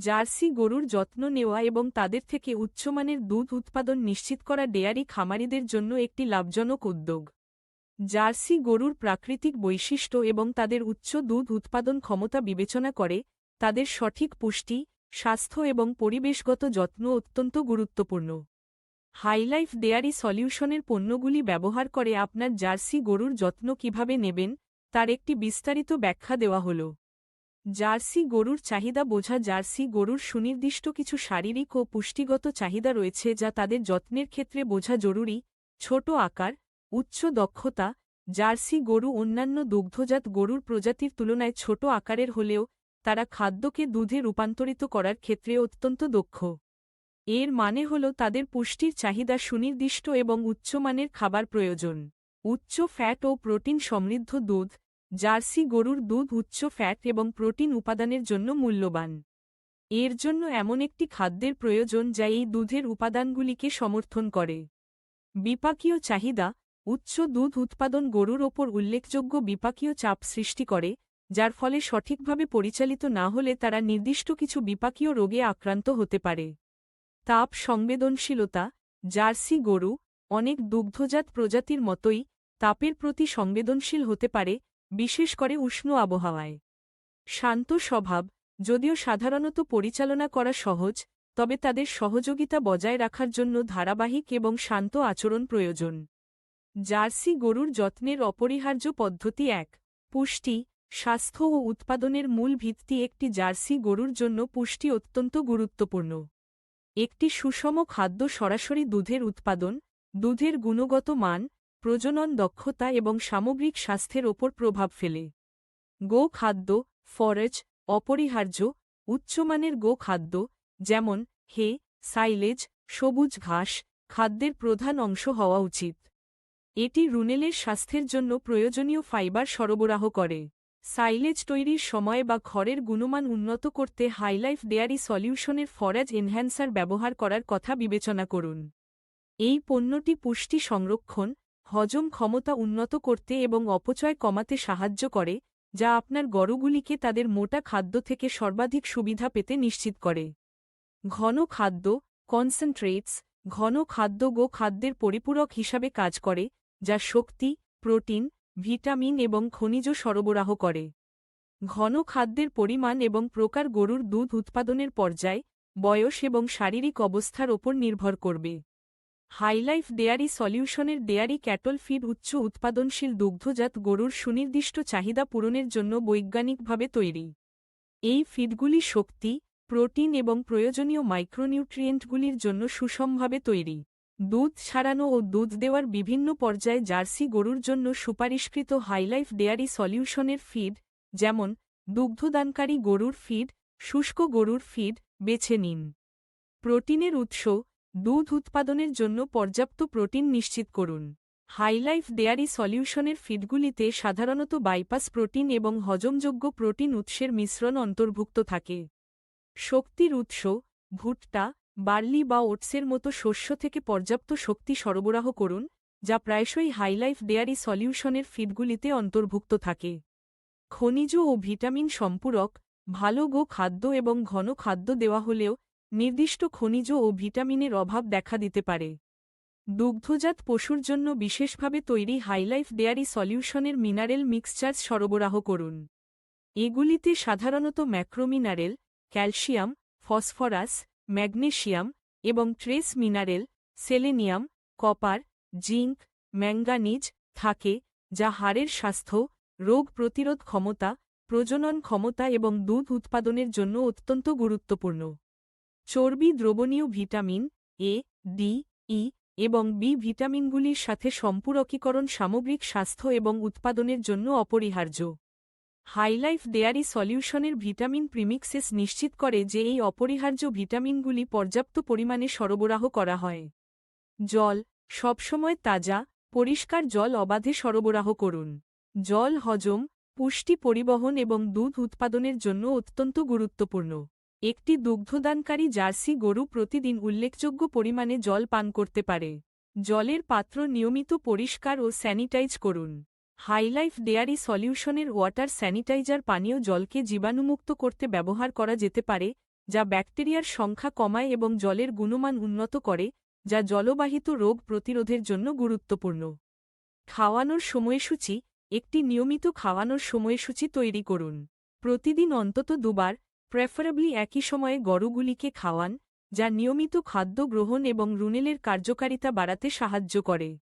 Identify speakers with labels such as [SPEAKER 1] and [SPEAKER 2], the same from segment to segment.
[SPEAKER 1] Jersey গরুর যত্ন নেওয়া এবং তাদের থেকে উচ্চমানের দুধ উৎপাদন নিশ্চিত করা ডেয়ারি খামারিদের জন্য একটি লাভজনক উদ্যোগ। জার্সি গরুর প্রাকৃতিক বৈশিষ্ট্য এবং তাদের উচ্চ দুধ উৎপাদন ক্ষমতা বিবেচনা করে তাদের সঠিক পুষ্টি, স্বাস্থ্য এবং পরিবেশগত যত্ন অত্যন্ত গুরুত্বপূর্ণ। হাইলাইফ ডেয়ারি সলিউশনের পণ্যগুলি ব্যবহার করে আপনার জার্সি গরুর যত্ন কীভাবে নেবেন, তার একটি বিস্তারিত ব্যাখ্যা দেওয়া হল। জার্সি গরুর চাহিদা বোঝা, জার্সি গরুর সুনির্দিষ্ট কিছু শারীরিক ও পুষ্টিগত চাহিদা রয়েছে যা তাদের যত্নের ক্ষেত্রে বোঝা জরুরি। ছোট আকার, উচ্চ দক্ষতা, জার্সি গরু অন্যান্য দুগ্ধজাত গরুর প্রজাতির তুলনায় ছোট আকারের হলেও তারা খাদ্যকে দুধে রূপান্তরিত করার ক্ষেত্রে অত্যন্ত দক্ষ। এর মানে হল তাদের পুষ্টির চাহিদা সুনির্দিষ্ট এবং উচ্চমানের খাবার প্রয়োজন। উচ্চ ফ্যাট ও প্রোটিন সমৃদ্ধ দুধ জার্সি গরুর দুধ, উচ্চ ফ্যাট এবং প্রোটিন উপাদানের জন্য মূল্যবান। এর জন্য এমন একটি খাদ্যের প্রয়োজন যা এই দুধের উপাদানগুলিকে সমর্থন করে। বিপাকীয় চাহিদা, উচ্চ দুধ উৎপাদন গরুর ওপর উল্লেখযোগ্য বিপাকীয় চাপ সৃষ্টি করে, যার ফলে সঠিকভাবে পরিচালিত না হলে তারা নির্দিষ্ট কিছু বিপাকীয় রোগে আক্রান্ত হতে পারে। তাপ সংবেদনশীলতা, জার্সি গরু অনেক দুগ্ধজাত প্রজাতির মতোই তাপের প্রতি সংবেদনশীল হতে পারে বিশেষ করে উষ্ণ আবহাওয়ায়। শান্ত স্বভাব, যদিও সাধারণত পরিচালনা করা সহজ, তবে তাদের সহযোগিতা বজায় রাখার জন্য ধারাবাহিক এবং শান্ত আচরণ প্রয়োজন। জার্সি গরুর যত্নের অপরিহার্য পদ্ধতি এক। পুষ্টি, স্বাস্থ্য ও উৎপাদনের মূল ভিত্তি একটি জার্সি গরুর জন্য পুষ্টি অত্যন্ত গুরুত্বপূর্ণ। একটি সুষম খাদ্য সরাসরি দুধের উৎপাদন, দুধের গুণগত মান প্রজনন দক্ষতা এবং সামগ্রিক স্বাস্থ্যের ওপর প্রভাব ফেলে। গো খাদ্য ফরেজ, অপরিহার্য, উচ্চমানের গো খাদ্য যেমন হে, সাইলেজ, সবুজ ঘাস, খাদ্যের প্রধান অংশ হওয়া উচিত। এটি রুনেলের স্বাস্থ্যের জন্য প্রয়োজনীয় ফাইবার সরবরাহ করে। সাইলেজ তৈরির সময় বা ঘরের গুণমান উন্নত করতে হাইলাইফ ডেয়ারি সলিউশনের ফরাজ এনহ্যান্সার ব্যবহার করার কথা বিবেচনা করুন। এই পণ্যটি পুষ্টি সংরক্ষণ হজম ক্ষমতা উন্নত করতে এবং অপচয় কমাতে সাহায্য করে, যা আপনার গরুগুলিকে তাদের মোটা খাদ্য থেকে সর্বাধিক সুবিধা পেতে নিশ্চিত করে। ঘন খাদ্য কনসেন্ট্রেটস ঘন খাদ্য গো খাদ্যের পরিপূরক হিসাবে কাজ করে, যা শক্তি, প্রোটিন, ভিটামিন এবং খনিজ সরবরাহ করে। ঘন খাদ্যের পরিমাণ এবং প্রকার গরুর দুধ উৎপাদনের পর্যায়, বয়স এবং শারীরিক অবস্থার ওপর নির্ভর করবে। হাইলাইফ ডেয়ারি সলিউশনের ডেয়ারি ক্যাটল ফিড উচ্চ উৎপাদনশীল দুগ্ধজাত গরুর সুনির্দিষ্ট চাহিদা পূরণের জন্য বৈজ্ঞানিকভাবে তৈরি। এই ফিডগুলি শক্তি, প্রোটিন এবং প্রয়োজনীয় মাইক্রোনিউট্রিয়েন্টগুলির জন্য সুষমভাবে তৈরি। দুধ ছাড়ানো ও দুধ দেওয়ার বিভিন্ন পর্যায়ে জার্সি গরুর জন্য সুপারিশকৃত হাইলাইফ ডেয়ারি সলিউশনের ফিড, যেমন, দুগ্ধদানকারী গরুর ফিড, শুষ্ক গরুর ফিড, বেছে নিন। প্রোটিনের উৎস দুধ উৎপাদনের জন্য পর্যাপ্ত প্রোটিন নিশ্চিত করুন। হাইলাইফ ডেয়ারি সলিউশনের ফিডগুলিতে সাধারণত বাইপাস প্রোটিন এবং হজমযোগ্য প্রোটিন উৎসের মিশ্রণ অন্তর্ভুক্ত থাকে। শক্তির উৎস, ভুট্টা, বার্লি বা ওটসের মতো শস্য থেকে পর্যাপ্ত শক্তি সরবরাহ করুন, যা প্রায়শই হাইলাইফ ডেয়ারি সলিউশনের ফিডগুলিতে অন্তর্ভুক্ত থাকে। খনিজ ও ভিটামিন সম্পূরক, ভালো গো খাদ্য এবং ঘন খাদ্য দেওয়া হলেও নির্দিষ্ট খনিজ ও ভিটামিনের অভাব দেখা দিতে পারে। দুগ্ধজাত পশুর জন্য বিশেষভাবে তৈরি হাইলাইফ ডেয়ারি সলিউশনের মিনারেল মিক্সচার্স সরবরাহ করুন। এগুলিতে সাধারণত ম্যাক্রোমিনারেল, ক্যালসিয়াম, ফসফরাস ম্যাগনেশিয়াম এবং trace mineral, selenium, copper, zinc, manganese থাকে, যা হাড়ের স্বাস্থ্য, রোগ প্রতিরোধ ক্ষমতা, প্রজনন ক্ষমতা এবং দুধ উৎপাদনের জন্য অত্যন্ত গুরুত্বপূর্ণ। চর্বি দ্রবণীয় ভিটামিন এ ডি ই এবং বি ভিটামিনগুলির সাথে সম্পূরকীকরণ সামগ্রিক স্বাস্থ্য এবং উৎপাদনের জন্য অপরিহার্য। হাইলাইফ ডেয়ারি সলিউশনের ভিটামিন প্রিমিক্সেস নিশ্চিত করে যে এই অপরিহার্য ভিটামিনগুলি পর্যাপ্ত পরিমাণে সরবরাহ করা হয়। জল, সবসময় তাজা, পরিষ্কার জল অবাধে সরবরাহ করুন। জল হজম, পুষ্টি পরিবহন এবং দুধ উৎপাদনের জন্য অত্যন্ত গুরুত্বপূর্ণ। একটি দুগ্ধদানকারী জার্সি গরু প্রতিদিন উল্লেখযোগ্য পরিমাণে জল পান করতে পারে। জলের পাত্র নিয়মিত পরিষ্কার ও স্যানিটাইজ করুন। হাইলাইফ ডেয়ারি সলিউশনের ওয়াটার স্যানিটাইজার পানীয় জলকে জীবাণুমুক্ত করতে ব্যবহার করা যেতে পারে, যা ব্যাকটেরিয়ার সংখ্যা কমায় এবং জলের গুণমান উন্নত করে, যা জলবাহিত রোগ প্রতিরোধের জন্য গুরুত্বপূর্ণ। খাওয়ানোর সময়সূচি, একটি নিয়মিত খাওয়ানোর সময়সূচি তৈরি করুন। প্রতিদিন অন্তত দুবার প্রেফারেবলি একই সময়ে গরুগুলিকে খাওয়ান, যা নিয়মিত খাদ্য গ্রহণ এবং রুনেলের কার্যকারিতা বাড়াতে সাহায্য করে।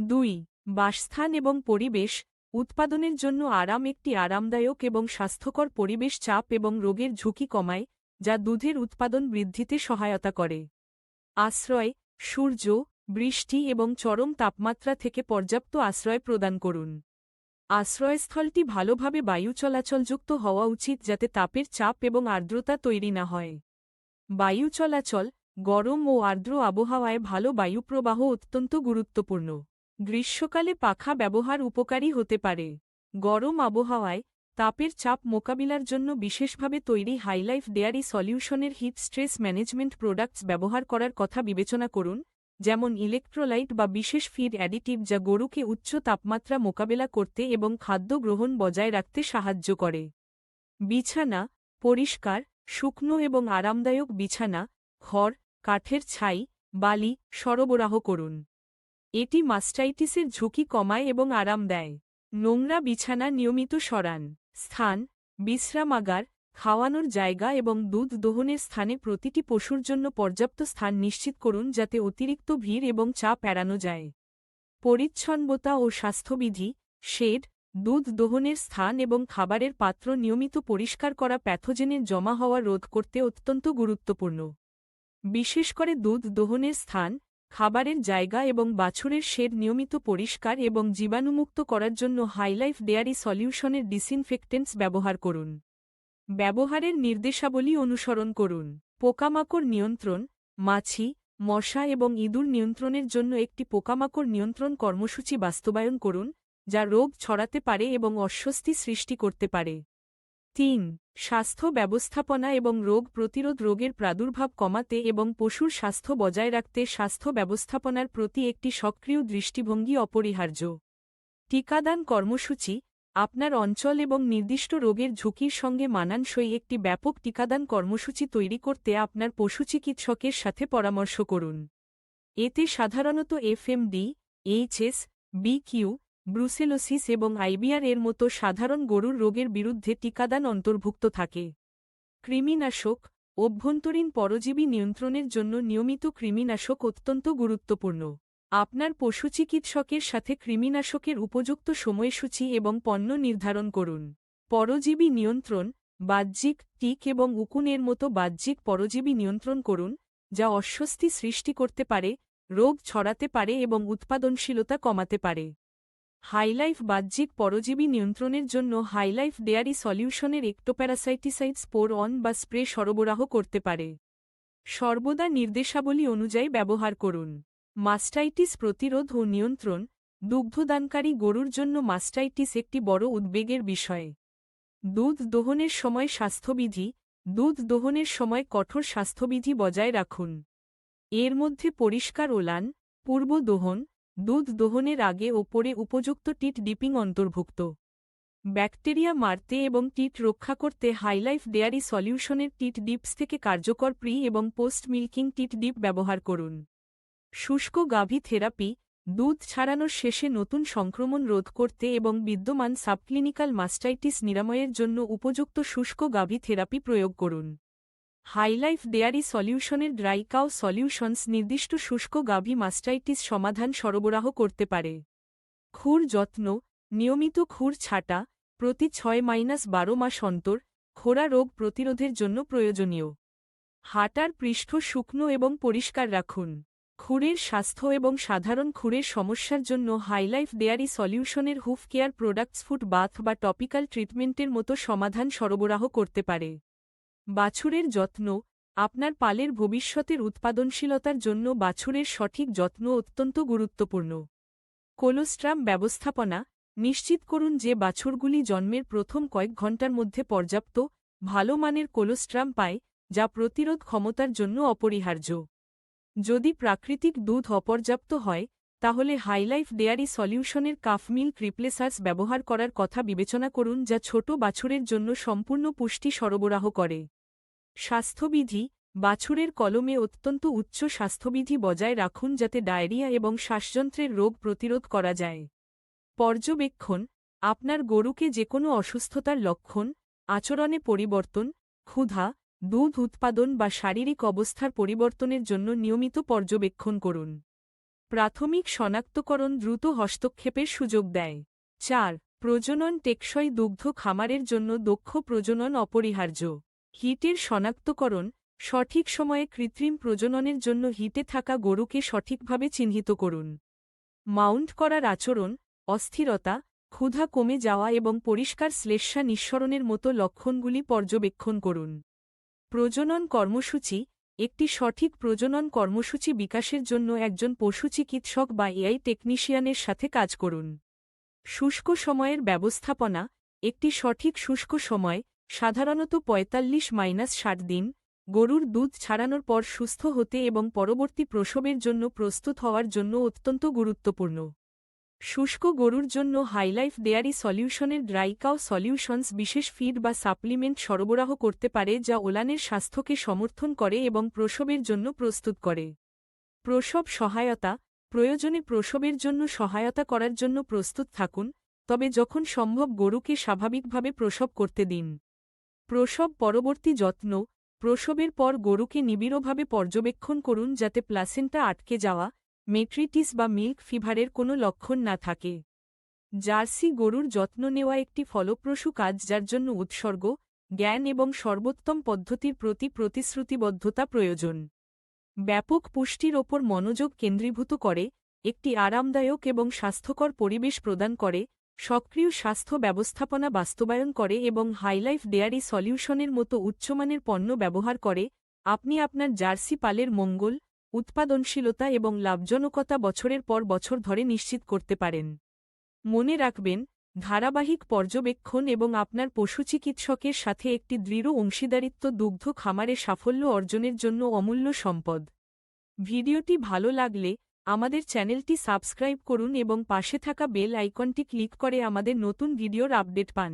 [SPEAKER 1] দুই, বাসস্থান এবং পরিবেশ, উৎপাদনের জন্য আরাম একটি আরামদায়ক এবং স্বাস্থ্যকর পরিবেশ চাপ এবং রোগের ঝুঁকি কমায়, যা দুধের উৎপাদন বৃদ্ধিতে সহায়তা করে। আশ্রয়, সূর্য, বৃষ্টি এবং চরম তাপমাত্রা থেকে পর্যাপ্ত আশ্রয় প্রদান করুন। আশ্রয়স্থলটি ভালোভাবে বায়ু চলাচলযুক্ত হওয়া উচিত যাতে তাপের চাপ এবং আর্দ্রতা তৈরি না হয়। বায়ু চলাচল, গরম ও আর্দ্র আবহাওয়ায় ভালো বায়ুপ্রবাহ অত্যন্ত গুরুত্বপূর্ণ। গ্রীষ্মকালে পাখা ব্যবহার উপকারী হতে পারে। গরম আবহাওয়ায় তাপের চাপ মোকাবিলার জন্য বিশেষভাবে তৈরি হাইলাইফ ডেয়ারি সলিউশনের হিট স্ট্রেস ম্যানেজমেন্ট প্রোডাক্টস ব্যবহার করার কথা বিবেচনা করুন। যেমন ইলেকট্রোলাইট বা বিশেষ ফিড অ্যাডিটিভ যা গরুকে উচ্চ তাপমাত্রা মোকাবেলা করতে এবং খাদ্য গ্রহণ বজায় রাখতে সাহায্য করে। বিছানা, পরিষ্কার, শুকনো এবং আরামদায়ক বিছানা খড় কাঠের ছাই, বালি সরবরাহ করুন। এটি মাস্টাইটিসের ঝুঁকি কমায় এবং আরাম দেয়। নোংরা বিছানা নিয়মিত সরান। স্থান, বিশ্রামাগার খাওয়ানোর জায়গা এবং দুধ দোহনের স্থানে প্রতিটি পশুর জন্য পর্যাপ্ত স্থান নিশ্চিত করুন যাতে অতিরিক্ত ভিড় এবং চাপ এড়ানো যায়। পরিচ্ছন্নতা ও স্বাস্থ্যবিধি, শেড, দুধ দোহনের স্থান এবং খাবারের পাত্র নিয়মিত পরিষ্কার করা প্যাথোজেনের জমা হওয়া রোধ করতে অত্যন্ত গুরুত্বপূর্ণ। বিশেষ করে দুধ দোহনের স্থান, খাবারের জায়গা এবং বাছুরের শেড নিয়মিত পরিষ্কার এবং জীবাণুমুক্ত করার জন্য হাইলাইফ ডেয়ারি সলিউশনের ডিসইনফেক্টেন্টস ব্যবহার করুন। ব্যবহারের নির্দেশাবলী অনুসরণ করুন। পোকামাকড় নিয়ন্ত্রণ, মাছি, মশা এবং ইঁদুর নিয়ন্ত্রণের জন্য একটি পোকামাকড় নিয়ন্ত্রণ কর্মসূচি বাস্তবায়ন করুন, যা রোগ ছড়াতে পারে এবং অস্বস্তি সৃষ্টি করতে পারে। তিন, স্বাস্থ্য ব্যবস্থাপনা এবং রোগ প্রতিরোধ রোগের প্রাদুর্ভাব কমাতে এবং পশুর স্বাস্থ্য বজায় রাখতে স্বাস্থ্য ব্যবস্থাপনার প্রতি একটি সক্রিয় দৃষ্টিভঙ্গি অপরিহার্য। টিকাদান কর্মসূচি আপনার অঞ্চল এবং নির্দিষ্ট রোগের ঝুঁকির সঙ্গে মানানসই একটি ব্যাপক টিকাদান কর্মসূচি তৈরি করতে আপনার পশু চিকিৎসকের সাথে পরামর্শ করুন। এতে সাধারণত এফএমডি, এইচএস, বিকিউ, ব্রুসেলোসিস এবং আইবিআর এর মতো সাধারণ গরুর রোগের বিরুদ্ধে টিকাদান অন্তর্ভুক্ত থাকে। কৃমিনাশক, অভ্যন্তরীণ পরজীবী নিয়ন্ত্রণের জন্য নিয়মিত কৃমিনাশক অত্যন্ত গুরুত্বপূর্ণ। আপনার পশু চিকিৎসকের সাথে কৃমিনাশকের উপযুক্ত সময়সূচি এবং পণ্য নির্ধারণ করুন। পরজীবী নিয়ন্ত্রণ, বাহ্যিক, টিক এবং উকুনের মতো বাহ্যিক পরজীবী নিয়ন্ত্রণ করুন, যা অস্বস্তি সৃষ্টি করতে পারে, রোগ ছড়াতে পারে এবং উৎপাদনশীলতা কমাতে পারে। হাইলাইফ বাহ্যিক পরজীবী নিয়ন্ত্রণের জন্য হাইলাইফ ডেয়ারি সলিউশনের একটোপ্যারাসাইটিসাইড স্পোর অন বা স্প্রে সরবরাহ করতে পারে। সর্বদা নির্দেশাবলী অনুযায়ী ব্যবহার করুন। মাস্টাইটিস প্রতিরোধ ও নিয়ন্ত্রণ, দুগ্ধদানকারী গরুর জন্য মাস্টাইটিস একটি বড় উদ্বেগের বিষয়। দুধ দোহনের সময় স্বাস্থ্যবিধি, দুধ দোহনের সময় কঠোর স্বাস্থ্যবিধি বজায় রাখুন। এর মধ্যে পরিষ্কার ওলান, পূর্ব দোহন, দুধ দোহনের আগে ওপরে উপযুক্ত টিট ডিপিং অন্তর্ভুক্ত। ব্যাকটেরিয়া মারতে এবং টিট রক্ষা করতে হাইলাইফ ডেয়ারি সলিউশনের টিট ডিপস থেকে কার্যকর প্রি এবং পোস্ট মিল্কিং টিট ডিপ ব্যবহার করুন। শুষ্ক গাভী থেরাপি, দুধ ছাড়ানোর শেষে নতুন সংক্রমণ রোধ করতে এবং বিদ্যমান সাবক্লিনিক্যাল মাস্টাইটিস নিরাময়ের জন্য উপযুক্ত শুষ্ক গাভী থেরাপি প্রয়োগ করুন। হাইলাইফ ডেয়ারি সলিউশনের ড্রাইকাও সলিউশনস নির্দিষ্ট শুষ্ক গাভী মাস্টাইটিস সমাধান সরবরাহ করতে পারে। খুর যত্ন, নিয়মিত খুর ছাটা, প্রতি ছয় মাইনাস বারো মাস অন্তর, খোরা রোগ প্রতিরোধের জন্য প্রয়োজনীয়। হাঁটার পৃষ্ঠ শুকনো এবং পরিষ্কার রাখুন। খুরের স্বাস্থ্য এবং সাধারণ খুরের সমস্যার জন্য HiLife dairy সলিউশনের hoof care products foot bath বা টপিক্যাল ট্রিটমেন্টের মতো সমাধান সরবরাহ করতে পারে। বাছুরের যত্ন, আপনার পালের ভবিষ্যতের উৎপাদনশীলতার জন্য বাছুরের সঠিক যত্ন অত্যন্ত গুরুত্বপূর্ণ। কোলোস্ট্রাম ব্যবস্থাপনা, নিশ্চিত করুন যে বাছুরগুলি জন্মের প্রথম কয়েক ঘণ্টার মধ্যে পর্যাপ্ত, ভালো মানের কোলোস্ট্রাম পায়, যা প্রতিরোধ ক্ষমতার জন্য অপরিহার্য। যদি প্রাকৃতিক দুধ অপর্যাপ্ত হয়, তাহলে হাইলাইফ ডেয়ারি সলিউশনের কাফ মিল্ক রিপ্লেসার্স ব্যবহার করার কথা বিবেচনা করুন যা ছোট বাছুরের জন্য সম্পূর্ণ পুষ্টি সরবরাহ করে। স্বাস্থ্যবিধি, বাছুরের কলমে অত্যন্ত উচ্চ স্বাস্থ্যবিধি বজায় রাখুন যাতে ডায়রিয়া এবং শ্বাসযন্ত্রের রোগ প্রতিরোধ করা যায়। পর্যবেক্ষণ, আপনার গরুকে যে কোনো অসুস্থতার লক্ষণ, আচরণে পরিবর্তন, ক্ষুধা দুধ উৎপাদন বা শারীরিক অবস্থার পরিবর্তনের জন্য নিয়মিত পর্যবেক্ষণ করুন। প্রাথমিক শনাক্তকরণ দ্রুত হস্তক্ষেপের সুযোগ দেয়। চার, প্রজনন টেকসই দুগ্ধ খামারের জন্য দক্ষ প্রজনন অপরিহার্য। হিটের শনাক্তকরণ, সঠিক সময়ে কৃত্রিম প্রজননের জন্য হিটে থাকা গরুকে সঠিকভাবে চিহ্নিত করুন। মাউন্ট করার আচরণ, অস্থিরতা, ক্ষুধা কমে যাওয়া এবং পরিষ্কার শ্লেষ্মা নিঃসরণের মতো লক্ষণগুলি পর্যবেক্ষণ করুন। প্রজনন কর্মসূচি, একটি সঠিক প্রজনন কর্মসূচি বিকাশের জন্য একজন পশু চিকিৎসক বা এআই টেকনিশিয়ানের সাথে কাজ করুন। শুষ্ক সময়ের ব্যবস্থাপনা, একটি সঠিক শুষ্ক সময়, সাধারণত পঁয়তাল্লিশ মাইনাস ষাট দিন, গরুর দুধ ছাড়ানোর পর সুস্থ হতে এবং পরবর্তী প্রসবের জন্য প্রস্তুত হওয়ার জন্য অত্যন্ত গুরুত্বপূর্ণ। শুষ্ক গরুর জন্য হাইলাইফ ডেয়ারি সলিউশনের ড্রাইকাও সলিউশনস বিশেষ ফিড বা সাপ্লিমেন্ট সরবরাহ করতে পারে যা ওলানের স্বাস্থ্যকে সমর্থন করে এবং প্রসবের জন্য প্রস্তুত করে। প্রসব সহায়তা প্রয়োজনে প্রসবের জন্য সহায়তা করার জন্য প্রস্তুত থাকুন, তবে যখন সম্ভব গরুকে স্বাভাবিকভাবে প্রসব করতে দিন। প্রসব পরবর্তী যত্ন প্রসবের পর গরুকে নিবিড়ভাবে পর্যবেক্ষণ করুন যাতে প্লাসেন্টা আটকে যাওয়া মেট্রিটিস বা মিল্ক ফিভারের কোনো লক্ষণ না থাকে। জার্সি গরুর যত্ন নেওয়া একটি ফলপ্রসূ কাজ যার জন্য উৎসর্গ, জ্ঞান এবং সর্বোত্তম পদ্ধতির প্রতি প্রতিশ্রুতিবদ্ধতা প্রয়োজন। ব্যাপক পুষ্টির ওপর মনোযোগ কেন্দ্রীভূত করে, একটি আরামদায়ক এবং স্বাস্থ্যকর পরিবেশ প্রদান করে, সক্রিয় স্বাস্থ্য ব্যবস্থাপনা বাস্তবায়ন করে এবং হাইলাইফ ডেয়ারি সলিউশনের মতো উচ্চমানের পণ্য ব্যবহার করে, আপনি আপনার জার্সি পালের মঙ্গল উৎপাদনশীলতা এবং লাভজনকতা বছরের পর বছর ধরে নিশ্চিত করতে পারেন। মনে রাখবেন, ধারাবাহিক পর্যবেক্ষণ এবং আপনার পশু চিকিৎসকের সাথে একটি দৃঢ় অংশীদারিত্ব দুগ্ধ খামারে সাফল্য অর্জনের জন্য অমূল্য সম্পদ। ভিডিওটি ভালো লাগলে, আমাদের চ্যানেলটি সাবস্ক্রাইব করুন এবং পাশে থাকা বেল আইকনটি ক্লিক করে আমাদের নতুন ভিডিওর আপডেট পান।